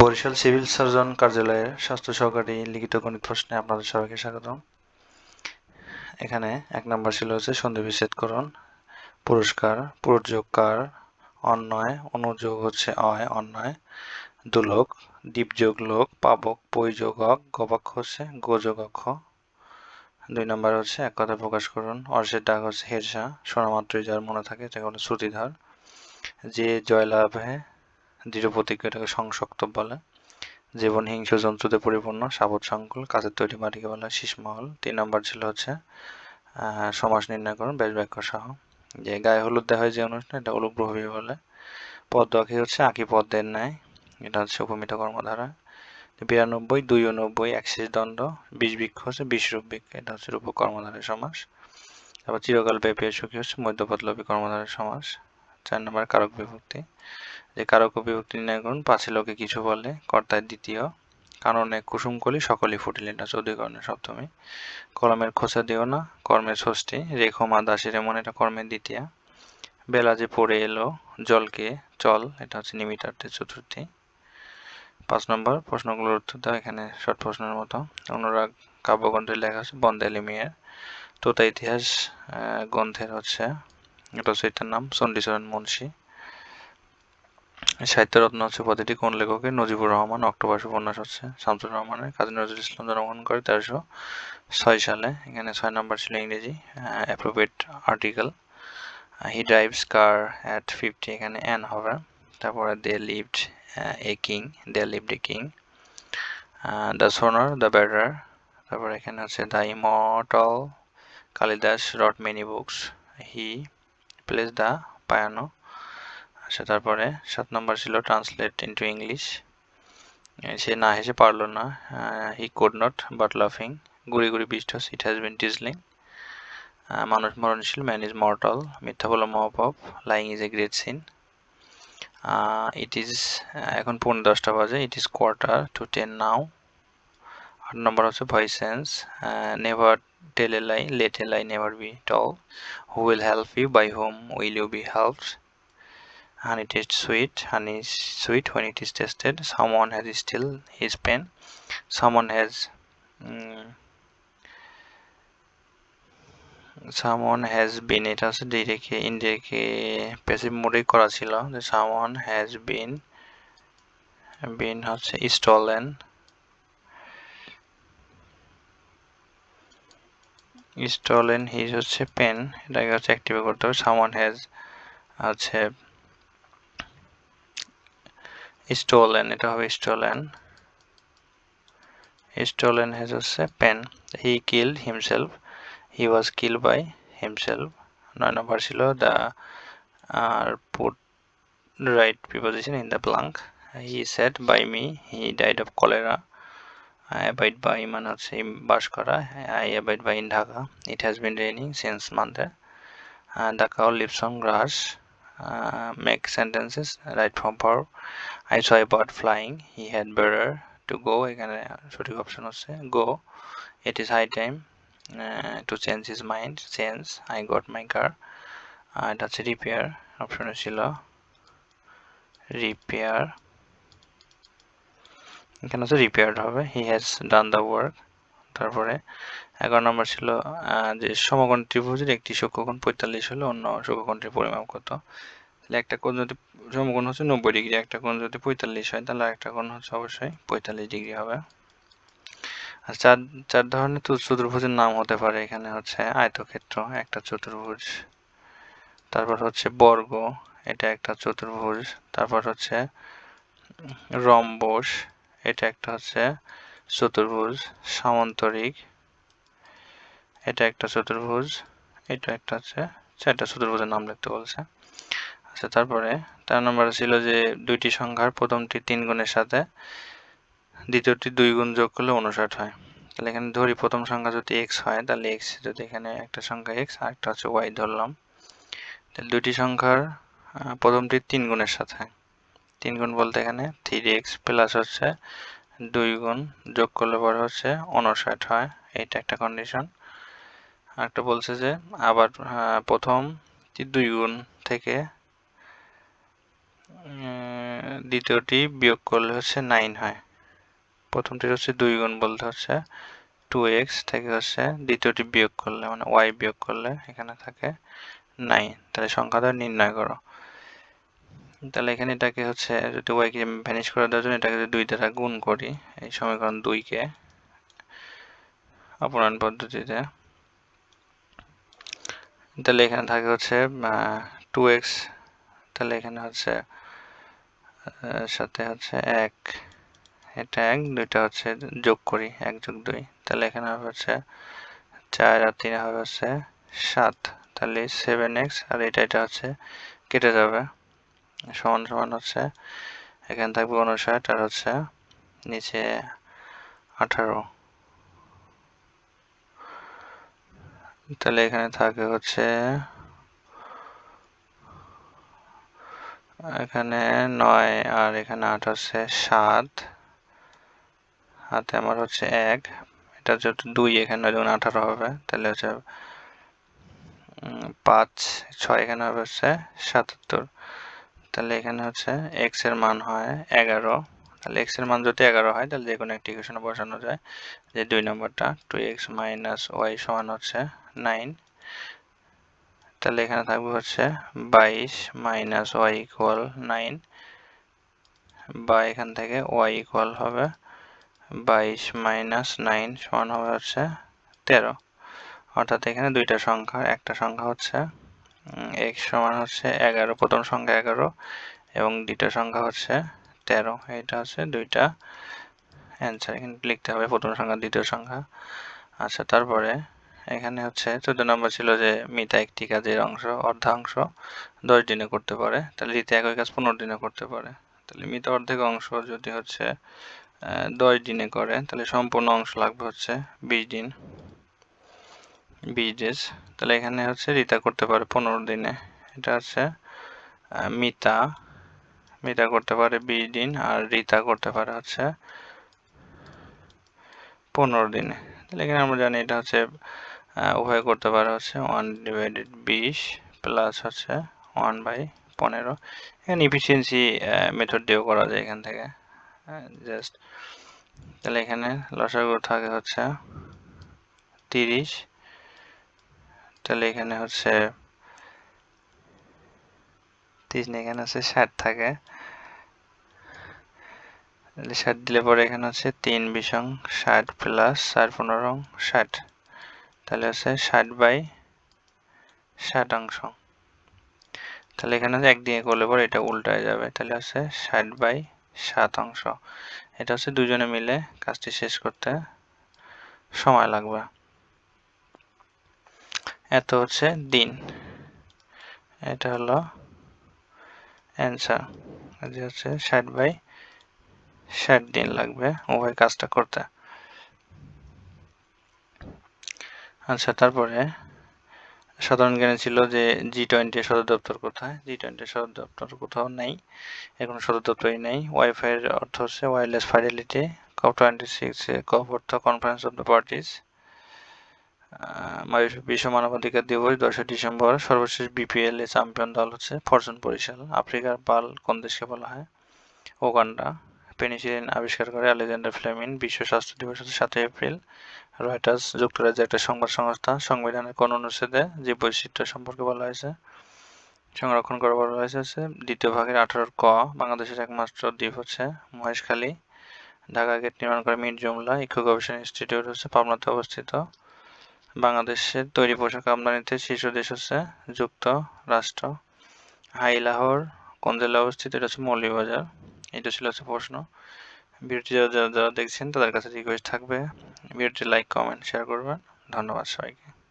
Barishal civil surgeon কার্যালয়ের স্বাস্থ্য সহকারী লিখিত গণিত প্রশ্নে আপনাদের সবাইকে স্বাগতম। এখানে এক নম্বর ছিল হচ্ছে সন্ধি বিচ্ছেদকরণ, পুরস্কার পুরযোগ কার অন্যয় অনুযোগ হচ্ছে অয় অন্যয় দুলোক, দ্বীপযোগ লোক, পাবক পৈযোগক গবাক্ষ হচ্ছে গোযোগ অক্ষ। দুই নম্বর হচ্ছে এক কথা প্রকাশ করুন অর্ষের ডাক হচ্ছে হেরসা শোনা মাত্রই যার মনে থাকে এটা হলো শ্রুতিধার। যে জয়লাভে দৃঢ় প্রতিজ্ঞ এটাকে সংশক্ত বলে। জীবন হিংস জন্তুতে পরিপূর্ণ, সাবত সংকুল, কাজের তৈরি মাটিকে বলে শীষমহল তিন নম্বর ছিল হচ্ছে সমাস নির্ণয় করুন, বেশ ব্যাখ্য সহ। যে গায়ে হলুদ দেওয়া হয় যে অনুষ্ঠান, এটা অনুগ্রহী বলে। পদ্ম আঁকি হচ্ছে? আঁকি পদ্মের ন্যায়। এটা হচ্ছে উপমিত কর্মধারা। বিরানব্বই, দুই নব্বই একশিস দণ্ড বিষ বৃক্ষ হচ্ছে বিশ্বরূপ বৃক্ষ। এটা হচ্ছে রূপ কর্মধারের সমাস। তারপর চিরকাল ব্যাপী সুখী হচ্ছে মধ্যপদলবী কর্মধারের সমাস। চার নম্বর কারক বিভক্তি। যে কারক বিভক্তি নির্ণয় করুন, পাঁচে লোকে কিছু বলে, কর্তায় দ্বিতীয়। কারণে কুসুমকলি সকলই ফুটিল এটা চৌদ্দীকরণের সপ্তমী। কলমের খোঁচা দিও না, কর্মের ষষ্ঠী। রেখো মা দাসের এমন এটা কর্মের দ্বিতীয়। বেলা যে পড়ে এলো, জলকে চল, এটা হচ্ছে নিমিটার্থের চতুর্থী। পাঁচ নম্বর, প্রশ্নগুলোর উত্তর দাও, এখানে শর্ট প্রশ্নের মতো। অনুরাগ কাব্যগ্রন্থের লেখা আছে বন্দে লিমিয়ার তোতা ইতিহাস গ্রন্থের হচ্ছে এটা হচ্ছে এটার নাম চণ্ডীচরণ মুন্সী। সাহিত্যরত্ন হচ্ছে প্রতিটি কোন লেখকের নজিবুর রহমান, অক্টোবর উপন্যাস হচ্ছে শামসুর রহমানের। কাজী নজরুল ইসলাম জন্মগ্রহণ করে তেরোশো ছয় সালে। এখানে ছয় নম্বর ছিল ইংরেজি appropriate article he drives car at fifty এখানে অ্যান হবে তারপরে they lived a king they lived a king the sooner the better তারপরে এখানে হচ্ছে the immortal Kalidas wrote many books he plays the piano আচ্ছা তারপরে সাত নম্বর ছিল ট্রান্সলেট ইন্টু ইংলিশ সে না হেসে পারল না। হি কুড নট বাট লাফিং গুড়ি গুড়ি বৃষ্টি হচ্ছে ইট হ্যাজ বিন টিজলিং মানুষ মরণশীল ম্যান ইজ মর্টাল মিথ্যা বলো মহাপাপ lying is a great sin it is এখন পনেরো দশটা বাজে it is quarter to ten now আট নম্বর হচ্ছে ভয়েসেন্স never tell a lie let a lie never be told who will help you by whom will you be helped honey tastes sweet honey is sweet when it is tasted someone has still his pen someone has um, someone has been এটা হচ্ছে ডিরেক্টে ইনডিরেক্টে passive মোডে করা ছিল যে someone has been been হচ্ছে stolen ইনস্টলেন his হচ্ছে pen এটাকে হচ্ছে অ্যাক্টিভ করতে হবে। সামন হ্যাজ আছে ইনস্টলেন এটা হবে ইনস্টলেন ইনস্টলেন হ্যাজ হচ্ছে pen he kill himself he was kill by himself নয় নম্বর ছিল the R put right preposition in the blank he sat by me he died of cholera I abide by মানে হচ্ছে বাস করা by in Dhaka it has been raining since Monday uh, the cow lives on grass uh, make sentences right from verb I saw a bird flying he had better to go এখানে সঠিক option হচ্ছে it is high time uh, to change his mind change I got my car এটা হচ্ছে repair অপশনে ছিল repair এখানে হচ্ছে repaired হবে। He has done the work তারপরে এগারো নম্বর ছিল যে সমকোণ ত্রিভুজের একটি সূক্ষ্মকোণ, পঁয়তাল্লিশ হলে অন্য সূক্ষ্মকোণটির পরিমাপ কত? তাহলে একটা কোণ যদি সমকোণ হচ্ছে নব্বই ডিগ্রি, একটা কোণ যদি পঁয়তাল্লিশ হয়, তাহলে একটা কোণ হচ্ছে অবশ্যই পঁয়তাল্লিশ ডিগ্রি হবে। আর চার চার ধরনের চতুর্ভুজের নাম হতে পারে। এখানে হচ্ছে আয়তক্ষেত্র, একটা চতুর্ভুজ। তারপর হচ্ছে বর্গ, এটা একটা চতুর্ভুজ। তারপর হচ্ছে রম্বস এটা একটা হচ্ছে চতুর্ভুজ সামন্তরিক। এটা একটা চতুর্ভুজ, এটা একটা হচ্ছে চারটা চতুর্ভুজের নাম লিখতে বলছে। আচ্ছা তারপরে তার নম্বর ছিল যে দুইটি সংখ্যার প্রথমটি তিন গুণের সাথে, দ্বিতীয়টি দুই গুণ যোগ করলে উনষাট হয়। তাহলে এখানে ধরি প্রথম সংখ্যা যদি এক্স হয়, তাহলে এক্স যদি এখানে একটা সংখ্যা এক্স আর একটা হচ্ছে ওয়াই ধরলাম। তাহলে দুইটি সংখ্যার প্রথমটি তিন গুণের সাথে। তিন গুণ বলতে এখানে থ্রি এক্স প্লাস হচ্ছে দুই গুণ যোগ করলে পরে হচ্ছে উনষাট হয়, এইটা একটা কন্ডিশন একটা বলছে যে আবার প্রথম দুই গুণ থেকে দ্বিতীয়টি বিয়োগ করলে হচ্ছে নাইন হয়। প্রথমটি হচ্ছে দুই গুণ বলতে হচ্ছে টু এক্স থেকে হচ্ছে দ্বিতীয়টি বিয়োগ করলে মানে ওয়াই বিয়োগ করলে এখানে থাকে নাইন তাহলে সংখ্যাটা নির্ণয় করো। তাহলে এখানে এটাকে হচ্ছে যদি ওয়াইকে ভ্যানিশ করে দেওয়ার জন্য এটাকে যদি দুই দ্বারা গুণ করি, এই সমীকরণ দুইকে অপরায়ণ পদ্ধতিতে, তাহলে এখানে থাকে হচ্ছে টু এক্স তাহলে এখানে হচ্ছে সাথে হচ্ছে এক, এটা এক, দুইটা হচ্ছে যোগ করি, এক যোগ দুই, তাহলে এখানে হবে হচ্ছে চার আর তিন হবে হচ্ছে সাত, তাহলে সেভেন এক্স আর এটা এটা হচ্ছে কেটে যাবে। সমান সমান হচ্ছে, এখানে থাকবে উনষাট আর হচ্ছে নিচে আঠারো। তাহলে এখানে থাকে হচ্ছে, এখানে নয় আর এখানে আট হচ্ছে সাত। হাতে আমার হচ্ছে এক, এটা যেহেতু দুই, এখানে যখন আঠারো হবে, তাহলে হচ্ছে পাঁচ, ছয় এখানে হবে হচ্ছে সাতাত্তর। তাহলে এখানে হচ্ছে এক্সের মান হয় এগারো। তাহলে এক্সের মান যদি এগারো হয়, তাহলে যে কোনো একটি ইকুয়েশনে বসানো যায় যে দুই নম্বরটা টু এক্স মাইনাস ওয়াই সমান হচ্ছে নাইন তাহলে এখানে থাকবে হচ্ছে বাইশ মাইনাস ওয়াই ইকুয়াল নাইন বা এখান থেকে ওয়াই ইকুয়াল হবে বাইশ মাইনাস নাইন সমান হবে হচ্ছে তেরো। অর্থাৎ এখানে দুইটা সংখ্যা, একটা সংখ্যা হচ্ছে এক্স সমান হচ্ছে এগারো, প্রথম সংখ্যা এগারো এবং দ্বিতীয় সংখ্যা হচ্ছে তেরো। এটা হচ্ছে দুইটা অ্যান্সার এখানে লিখতে হবে প্রথম সংখ্যা, দ্বিতীয় সংখ্যা। আচ্ছা তারপরে এখানে হচ্ছে চোদ্দ নম্বর ছিল যে মিতা একটি কাজের অংশ, অর্ধাংশ দশ দিনে করতে পারে। তাহলে রিতা একই কাজ পনেরো দিনে করতে পারে, তাহলে মিতা অর্ধেক অংশ যদি হচ্ছে দশ দিনে করে, তাহলে সম্পূর্ণ অংশ লাগবে হচ্ছে বিশ দিন। বিশ ডেজ তাহলে এখানে হচ্ছে রিতা করতে পারে পনেরো দিনে। এটা হচ্ছে মিতা। মিতা করতে পারে বিশ দিন আর রিতা করতে পারে হচ্ছে পনেরো দিনে। তাহলে এখানে আমরা জানি এটা হচ্ছে উভয় করতে পারে হচ্ছে ওয়ান ডিভাইডেড বিশ প্লাস হচ্ছে ওয়ান বাই পনেরো। এখানে ইফিসিয়েন্সি মেথড দিয়েও করা যায় এখান থেকে। জাস্ট তাহলে এখানে লসাগু থাকে হচ্ছে তিরিশ। তাহলে এখানে হচ্ছে তিরিশ এখানে হচ্ছে ষাট থাকে। ষাট দিলে পরে এখানে হচ্ছে তিন বিশং ষাট প্লাস চার পনেরো ষাট। তাহলে হচ্ছে ষাট বাই ষাট অংশ। তাহলে এখানে হচ্ছে একদিকে করলে পরে এটা উল্টায় যাবে। তাহলে হচ্ছে ষাট বাই সাত অংশ। এটা হচ্ছে দুজনে মিলে কাজটি শেষ করতে সময় লাগবে। এত হচ্ছে দিন। এটা হলো অ্যান্সার যে হচ্ছে ষাট বাই ষাট দিন লাগবে উভয় কাজটা করতে। আচ্ছা তারপরে সাধারণ জ্ঞানে ছিল যে জি টোয়েন্টি সদর দপ্তর কোথায়? জি টোয়েন্টি সদর দপ্তর কোথাও নেই, এখন সদর দপ্তরই নেই। ওয়াইফাইয়ের অর্থ হচ্ছে wireless fidelity COP twenty six COP অর্থ কনফারেন্স অফ দ্য পার্টিস বিশ্ব মানবাধিকার দিবস দশই ডিসেম্বর সর্বশেষ বিপিএল এ চ্যাম্পিয়ন দল হচ্ছে ফরচুন বরিশাল। আফ্রিকার পাল কোন দেশকে বলা হয়? ওগান্ডা পেনিসিলিন আবিষ্কার করে আলেকজান্ডার ফ্লেমিন। বিশ্ব স্বাস্থ্য দিবস হচ্ছে সাতই এপ্রিল। রয়টার্স যুক্তরাজ্যের একটা সংবাদ সংস্থা সংবিধানের কোন অনুচ্ছেদে যে বৈশিষ্ট্য সম্পর্কে বলা হয়েছে? সংরক্ষণ করা বলা হয়েছে দ্বিতীয় ভাগের আঠারোর ক। বাংলাদেশের একমাত্র দ্বীপ হচ্ছে মহেশখালী। ঢাকা গেট নির্মাণ করে মির জুমলা। ইকো গবেষণা ইনস্টিটিউট হচ্ছে পাবনাতে অবস্থিত। বাংলাদেশের তৈরি পোশাক আমদানিতে শীর্ষ দেশ হচ্ছে যুক্তরাষ্ট্র হাই লাহোর, কোন জেলায় অবস্থিত? এটা হচ্ছে মৌলভীবাজার। এটা ছিল হচ্ছে প্রশ্ন। ভিডিওটি যারা যারা দেখছেন, তাদের কাছে রিকোয়েস্ট থাকবে। ভিডিওটি লাইক কমেন্ট শেয়ার করবেন। ধন্যবাদ সবাইকে।